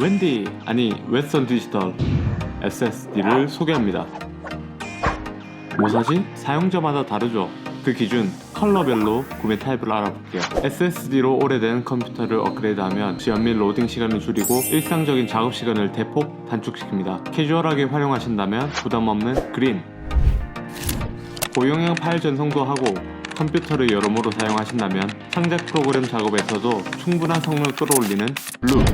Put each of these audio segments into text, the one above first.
웬디 아니 웨스턴 디지털 SSD를 소개합니다. 뭐 사지? 사용자마다 다르죠. 그 기준 컬러별로 구매 타입을 알아볼게요. SSD로 오래된 컴퓨터를 업그레이드하면 지연 및 로딩 시간을 줄이고 일상적인 작업 시간을 대폭 단축시킵니다. 캐주얼하게 활용하신다면 부담 없는 그린 고용량 파일 전송도 하고 컴퓨터를 여러모로 사용하신다면 창작 프로그램 작업에서도 충분한 성능을 끌어올리는 블루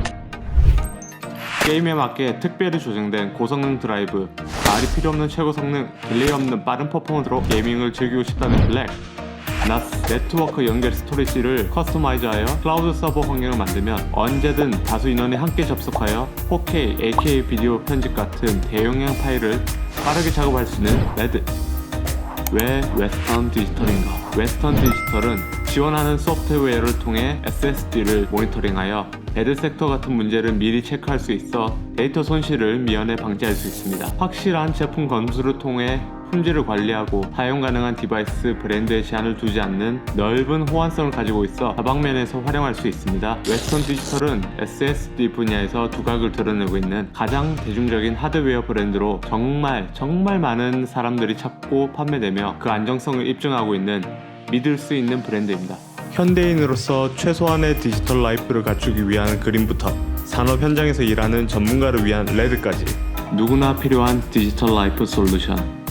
게임에 맞게 특별히 조정된 고성능 드라이브 말이 필요 없는 최고 성능 딜레이 없는 빠른 퍼포먼스로 게이밍을 즐기고 싶다는 블랙. 나스 네트워크 연결 스토리지를 커스터마이즈하여 클라우드 서버 환경을 만들면 언제든 다수 인원이 함께 접속하여 4K, 8K 비디오 편집 같은 대용량 파일을 빠르게 작업할 수 있는 레드 왜 웨스턴 디지털인가? 웨스턴 디지털은 지원하는 소프트웨어를 통해 SSD를 모니터링하여 애드 섹터 같은 문제를 미리 체크할 수 있어 데이터 손실을 미연에 방지할 수 있습니다. 확실한 제품 검수를 통해 품질을 관리하고 사용 가능한 디바이스 브랜드에 제한을 두지 않는 넓은 호환성을 가지고 있어 다방면에서 활용할 수 있습니다. 웨스턴 디지털은 SSD 분야에서 두각을 드러내고 있는 가장 대중적인 하드웨어 브랜드로 정말 정말 많은 사람들이 찾고 판매되며 그 안정성을 입증하고 있는 믿을 수 있는 브랜드입니다. 현대인으로서 최소한의 디지털 라이프를 갖추기 위한 그림부터 산업 현장에서 일하는 전문가를 위한 레드까지 누구나 필요한 디지털 라이프 솔루션